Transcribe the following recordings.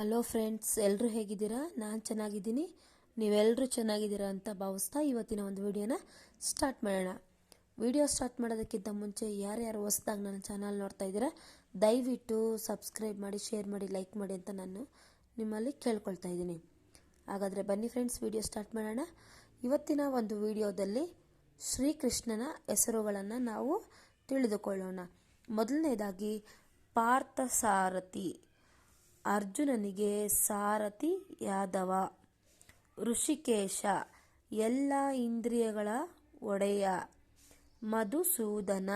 Hello friends ಎಲ್ಲರೂ ಹೇಗಿದ್ದೀರಾ? ನಾನು ಚೆನ್ನಾಗಿದ್ದೀನಿ. ನೀವೆಲ್ಲರೂ ಚೆನ್ನಾಗಿದ್ದೀರಾ ಅಂತ ಭಾವಿಸ್ತಾ ಇವತ್ತಿನ ಒಂದು ವಿಡಿಯೋನ ಸ್ಟಾರ್ಟ್ ಮಾಡೋಣ. ವಿಡಿಯೋ ಸ್ಟಾರ್ಟ್ ಮಾಡೋದಕ್ಕಿಂತ ಮುಂಚೆ ಯಾರ್ಯಾರು ಹೊಸ್ದಾಗಿ ನನ್ನ ಚಾನಲ್ ನೋಡ್ತಾ ಇದ್ದೀರಾ, ದಯವಿಟ್ಟು ಸಬ್ಸ್ಕ್ರೈಬ್ ಮಾಡಿ ಶೇರ್ ಮಾಡಿ ಲೈಕ್ ಮಾಡಿ ಅಂತ ನಾನು ನಿಮ್ಮಲ್ಲಿ ಕೇಳ್ಕೊಳ್ತಾ ಇದ್ದೀನಿ. ಹಾಗಾದರೆ ಬನ್ನಿ ಫ್ರೆಂಡ್ಸ್ ವಿಡಿಯೋ ಸ್ಟಾರ್ಟ್ ಮಾಡೋಣ. ಇವತ್ತಿನ ಒಂದು ವಿಡಿಯೋದಲ್ಲಿ ಶ್ರೀಕೃಷ್ಣನ ಹೆಸರುಗಳನ್ನು ನಾವು ತಿಳಿದುಕೊಳ್ಳೋಣ. ಮೊದಲನೇದಾಗಿ ಪಾರ್ಥಸಾರಥಿ. ಅರ್ಜುನನಿಗೆ ಸಾರಥಿ ಯಾದವ ಋಷಿಕೇಶ, ಎಲ್ಲ ಇಂದ್ರಿಯಗಳ ಒಡೆಯ. ಮಧುಸೂದನ,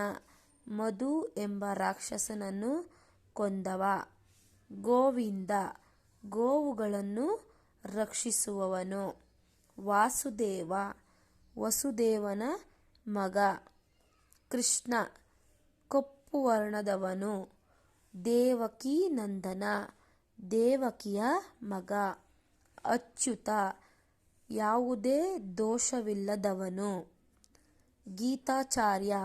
ಮಧು ಎಂಬ ರಾಕ್ಷಸನನ್ನು ಕೊಂದವ. ಗೋವಿಂದ, ಗೋವುಗಳನ್ನು ರಕ್ಷಿಸುವವನು. ವಾಸುದೇವ, ವಸುದೇವನ ಮಗ. ಕೃಷ್ಣ ಕಪ್ಪು ವರ್ಣದವನು ದೇವಕಿ ನಂದನ ದೇವಕಿಯ ಮಗ. ಅಚ್ಯುತ, ಯಾವುದೇ ದೋಷವಿಲ್ಲದವನು. ಗೀತಾಚಾರ್ಯ,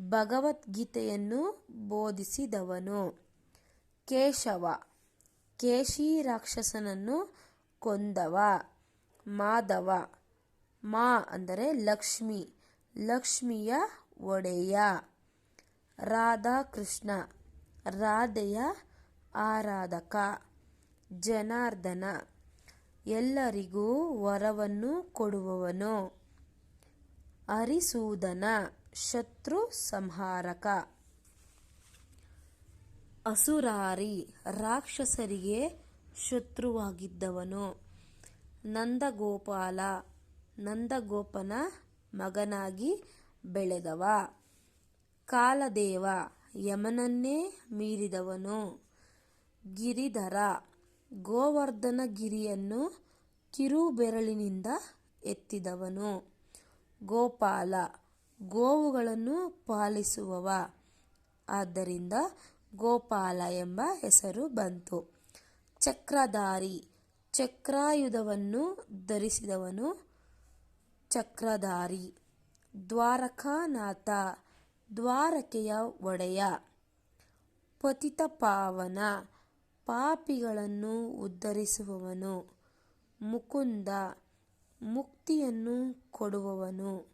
ಭಗವದ್ಗೀತೆಯನ್ನು ಬೋಧಿಸಿದವನು. ಕೇಶವ ಕೇಶಿ ರಾಕ್ಷಸನನ್ನು ಕೊಂದವ. ಮಾಧವ, ಮಾ ಅಂದರೆ ಲಕ್ಷ್ಮಿ, ಲಕ್ಷ್ಮಿಯ ಒಡೆಯ. ರಾಧಾಕೃಷ್ಣ, ರಾಧೆಯ ಆರಾಧಕ, ಜನಾರ್ದನ, ಎಲ್ಲರಿಗೂ ವರವನ್ನು ಕೊಡುವವನು. ಅರಿಸೂದನ, ಶತ್ರು ಸಂಹಾರಕ. ಅಸುರಾರಿ, ರಾಕ್ಷಸರಿಗೆ ಶತ್ರುವಾಗಿದ್ದವನು. ನಂದಗೋಪಾಲ, ನಂದಗೋಪನ ಮಗನಾಗಿ ಬೆಳೆದವ. ಕಾಲದೇವ, ಯಮನನ್ನೇ ಮೀರಿದವನು. ಗಿರಿಧರ ಗೋವರ್ಧನ ಗಿರಿಯನ್ನು ಕಿರುಬೆರಳಿನಿಂದ ಎತ್ತಿದವನು. ಗೋಪಾಲ, ಗೋವುಗಳನ್ನು ಪಾಲಿಸುವವ. ಆದ್ದರಿಂದ ಗೋಪಾಲ ಎಂಬ ಹೆಸರು ಬಂತು. ಚಕ್ರಧಾರಿ, ಚಕ್ರಾಯುಧವನ್ನು ಧರಿಸಿದವನು ಚಕ್ರಧಾರಿ. ದ್ವಾರಕಾನಾಥ, ದ್ವಾರಕೆಯ ಒಡೆಯ. ಪತಿತ ಪಾವನ ಪಾಪಿಗಳನ್ನು ಉದ್ಧರಿಸುವವನು. ಮುಕುಂದ ಮುಕ್ತಿಯನ್ನು ಕೊಡುವವನು.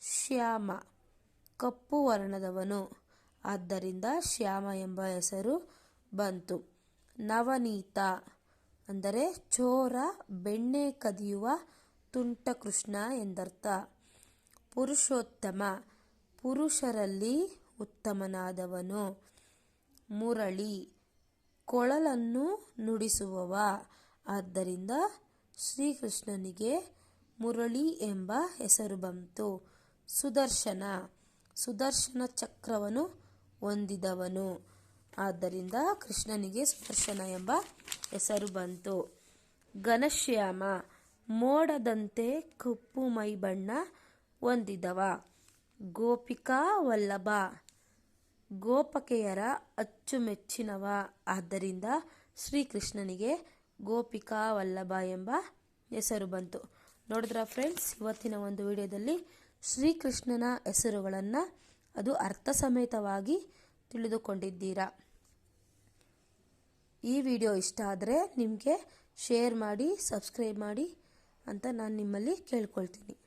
ಶ್ಯಾಮ ಕಪ್ಪು ವರ್ಣದವನು. ಆದ್ದರಿಂದ ಶ್ಯಾಮ ಎಂಬ ಹೆಸರು ಬಂತು. ನವನೀತ ಅಂದರೆ ಚೋರ, ಬೆಣ್ಣೆ ಕದಿಯುವ ತುಂಟ ಕೃಷ್ಣ ಎಂದರ್ಥ. ಪುರುಷೋತ್ತಮ ಪುರುಷರಲ್ಲಿ ಉತ್ತಮನಾದವನು. ಮುರಳಿ ಕೊಳಲನ್ನು ನುಡಿಸುವವ. ಆದ್ದರಿಂದ ಶ್ರೀಕೃಷ್ಣನಿಗೆ ಮುರಳಿ ಎಂಬ ಹೆಸರು ಬಂತು. ಸುದರ್ಶನ. ಸುದರ್ಶನ ಚಕ್ರವನ್ನು ಹೊಂದಿದವನು. ಆದ್ದರಿಂದ ಕೃಷ್ಣನಿಗೆ ಸುದರ್ಶನ ಎಂಬ ಹೆಸರು ಬಂತು. ಘನಶ್ಯಾಮ. ಮೋಡದಂತೆ ಕಪ್ಪು ಮೈ ಬಣ್ಣ ಹೊಂದಿದವ. ಗೋಪಿಕಾ ವಲ್ಲಭ. ಗೋಪಕೆಯರ ಅಚ್ಚುಮೆಚ್ಚಿನವ. ಆದ್ದರಿಂದ ಶ್ರೀಕೃಷ್ಣನಿಗೆ ಗೋಪಿಕಾ ವಲ್ಲಭ ಎಂಬ ಹೆಸರು ಬಂತು. ನೋಡಿದ್ರ ಫ್ರೆಂಡ್ಸ್, ಇವತ್ತಿನ ಒಂದು ವಿಡಿಯೋದಲ್ಲಿ ಶ್ರೀಕೃಷ್ಣನ ಹೆಸರುಗಳನ್ನು ಅದು ಅರ್ಥ ಸಮೇತವಾಗಿ ತಿಳಿದುಕೊಂಡಿದ್ದೀರಾ? ಈ ವಿಡಿಯೋ ಇಷ್ಟ ಆದರೆ ನಿಮಗೆ ಶೇರ್ ಮಾಡಿ, ಸಬ್ಸ್ಕ್ರೈಬ್ ಮಾಡಿ ಅಂತ ನಾನು ನಿಮ್ಮಲ್ಲಿ ಕೇಳ್ಕೊಳ್ತೀನಿ.